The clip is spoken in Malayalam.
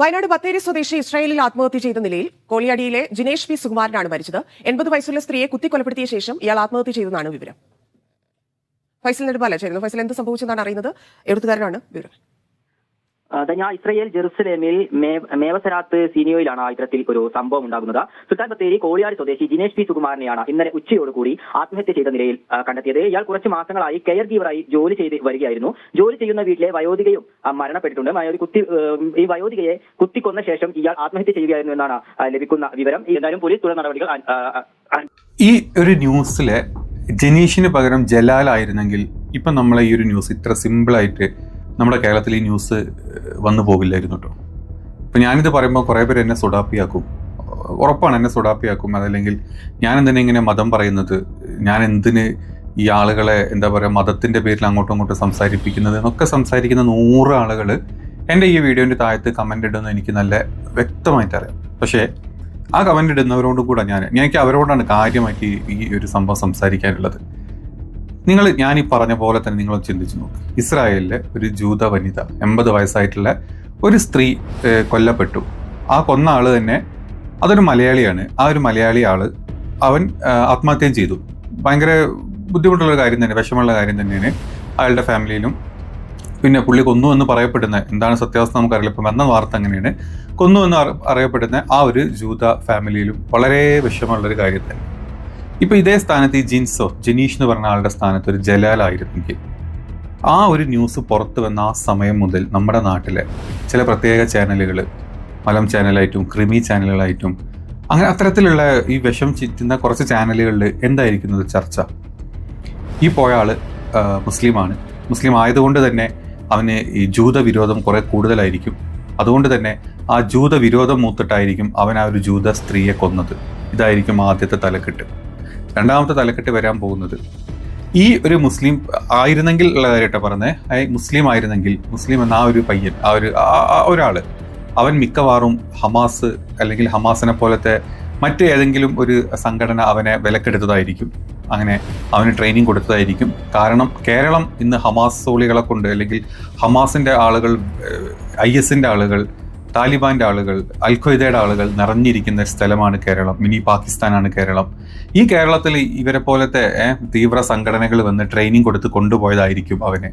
വയനാട് ബത്തേരി സ്വദേശി ഇസ്രായേലിൽ ആത്മഹത്യ ചെയ്ത നിലയിൽ കോളിയാടിയിലെ ജിനേഷ് പി സുകുമാരനാണ് മരിച്ചത്. എൺപത് വയസ്സുള്ള സ്ത്രീയെ കുത്തിക്കൊലപ്പെടുത്തിയ ശേഷം ഇയാൾ ആത്മഹത്യ ചെയ്തെന്നാണ് വിവരം. ഫൈസൽ നെടുമ്പാല ചേരുന്നു. ഫൈസൽ എന്ത് സംഭവിച്ചെന്നാണ് അറിയുന്നത്? എഴുത്തുകാരനാണ് വിവരം. ധന്യ ഇസ്രയേൽ ജെറുസലേമിൽ മേവസരാത്ത് സീനിയോയിലാണ് ഇത്തരത്തിൽ ഒരു സംഭവം ഉണ്ടാകുന്നത്. സുൽത്താൻ ബത്തേരി കോളിയാട് സ്വദേശി ജിനേഷ് പി സുകുമാരനെയാണ് ഇന്നലെ ഉച്ചയോടുകൂടി ആത്മഹത്യ ചെയ്ത നിലയിൽ കണ്ടെത്തിയത്. ഇയാൾ കുറച്ച് മാസങ്ങളായി കെയർ ഗീവറായി ജോലി ചെയ്ത് വരികയായിരുന്നു. ജോലി ചെയ്യുന്ന വീട്ടിലെ വയോധികയും മരണപ്പെട്ടിട്ടുണ്ട്. വയോധി കുത്തി ഈ വയോധികയെ കുത്തിക്കൊന്ന ശേഷം ഇയാൾ ആത്മഹത്യ ചെയ്യുകയായിരുന്നു എന്നാണ് ലഭിക്കുന്ന വിവരം. എന്തായാലും പോലീസ് തുടർ നടപടികൾ ഈ ഒരു ന്യൂസിലെ ജനീഷിന് പകരം ജലാലായിരുന്നെങ്കിൽ ഇപ്പം നമ്മളെ ഈ ഒരു ന്യൂസ് ഇത്ര സിമ്പിളായിട്ട് നമ്മുടെ കേരളത്തിൽ ഈ ന്യൂസ് വന്നു പോകില്ലായിരുന്നു കേട്ടോ ഇപ്പം ഞാനിത് പറയുമ്പോൾ കുറേ പേര് എന്നെ സുഡാപ്പിയാക്കും. ഉറപ്പാണ് എന്നെ സുഡാപ്പിയാക്കും. അതല്ലെങ്കിൽ ഞാൻ എന്തിനാ ഇങ്ങനെ മതം പറയുന്നത്? ഞാൻ എന്തിന് ഈ ആളുകളെ എന്താ പറയുക മതത്തിന്റെ പേരിൽ അങ്ങോട്ടും ഇങ്ങോട്ടും സംസാരിപ്പിക്കുന്നത്? എന്നൊക്കെ സംസാരിക്കുന്ന നൂറ് ആളുകൾ എന്റെ ഈ വീഡിയോന്റെ താഴത്ത് കമന്റ് ഇടുന്നത് എനിക്ക് നല്ല വ്യക്തമായിട്ട് അറിയാം. പക്ഷേ ആ കമന്റ് ഇടുന്നവരോടും കൂടെ ഞാൻ എനിക്ക് അവരോടാണ് കാര്യമായിട്ട് ഈ- ഈ ഒരു സംഭവം സംസാരിക്കാനുള്ളത്. നിങ്ങൾ ഞാൻ ഈ പറഞ്ഞ പോലെ തന്നെ നിങ്ങൾ ചിന്തിച്ചു നോക്ക്. ഇസ്രായേലിലെ ഒരു ജൂത വനിത എൺപത് വയസ്സായിട്ടുള്ള ഒരു സ്ത്രീ കൊല്ലപ്പെട്ടു. ആ കൊന്ന ആൾ തന്നെ അതൊരു മലയാളിയാണ്. ആ ഒരു മലയാളി ആൾ അവൻ ആത്മഹത്യം ചെയ്തു. ഭയങ്കര ബുദ്ധിമുട്ടുള്ള കാര്യം തന്നെ വിഷമമുള്ള കാര്യം തന്നെയാണ് അയാളുടെ ഫാമിലിയിലും. പിന്നെ പുള്ളി കൊന്നു എന്ന് പറയപ്പെടുന്ന എന്താണ് സത്യാവസ്ഥ നമുക്കറിയില്ല. ഇപ്പം വന്ന വാർത്ത അങ്ങനെയാണ്. കൊന്നു എന്ന് അറി- അറിയപ്പെടുന്ന ആ ഒരു ജൂത ഫാമിലിയിലും വളരെ വിഷമമുള്ളൊരു കാര്യം തന്നെ. ഇപ്പൊ ഇതേ സ്ഥാനത്ത് ഈ ജിൻസോ ജനീഷ് എന്ന് പറഞ്ഞ ആളുടെ സ്ഥാനത്ത് ഒരു ജലാലായിരുന്നെങ്കിൽ ആ ഒരു ന്യൂസ് പുറത്തു വന്ന ആ സമയം മുതൽ നമ്മുടെ നാട്ടിലെ ചില പ്രത്യേക ചാനലുകൾ മലം ചാനലായിട്ടും ക്രിമി ചാനലുകളായിട്ടും അങ്ങനെ അത്തരത്തിലുള്ള ഈ വിഷം ചിറ്റുന്ന കുറച്ച് ചാനലുകളിൽ എന്തായിരിക്കുന്നത് ചർച്ച? ഈ പോയ ആൾ മുസ്ലിമാണ്. മുസ്ലിം ആയതുകൊണ്ട് തന്നെ അവന് ഈ ജൂത വിരോധം കുറെ കൂടുതലായിരിക്കും. അതുകൊണ്ട് തന്നെ ആ ജൂത വിരോധം മൂത്തിട്ടായിരിക്കും അവൻ ആ ഒരു ജൂത സ്ത്രീയെ കൊന്നത്. ഇതായിരിക്കും ആദ്യത്തെ തലക്കെട്ട്. രണ്ടാമത്തെ തലക്കെട്ട് വരാൻ പോകുന്നത്. ഈ ഒരു മുസ്ലിം ആയിരുന്നെങ്കിൽ ഉള്ള കാര്യമായിട്ട് പറഞ്ഞത് മുസ്ലിം ആയിരുന്നെങ്കിൽ മുസ്ലിം എന്ന ആ ഒരു പയ്യൻ ആ ഒരു ആ അവൻ മിക്കവാറും ഹമാസ് അല്ലെങ്കിൽ ഹമാസിനെ പോലത്തെ മറ്റ് ഏതെങ്കിലും ഒരു സംഘടന അവനെ വിലക്കെടുത്തതായിരിക്കും. അങ്ങനെ അവന് ട്രെയിനിങ് കൊടുത്തതായിരിക്കും. കാരണം കേരളം ഇന്ന് ഹമാസ് സോളികളെ കൊണ്ട് അല്ലെങ്കിൽ ഹമാസിന്റെ ആളുകൾ ഐ എസിന്റെ ആളുകൾ താലിബാന്റെ ആളുകൾ അൽ ഖ്വയ്ദയുടെ ആളുകൾ നിറഞ്ഞിരിക്കുന്ന സ്ഥലമാണ് കേരളം. മിനി പാകിസ്ഥാനാണ് കേരളം. ഈ കേരളത്തിൽ ഇവരെ പോലത്തെ തീവ്ര സംഘടനകൾ വന്ന് ട്രെയിനിങ് കൊടുത്ത് കൊണ്ടുപോയതായിരിക്കും അവനെ.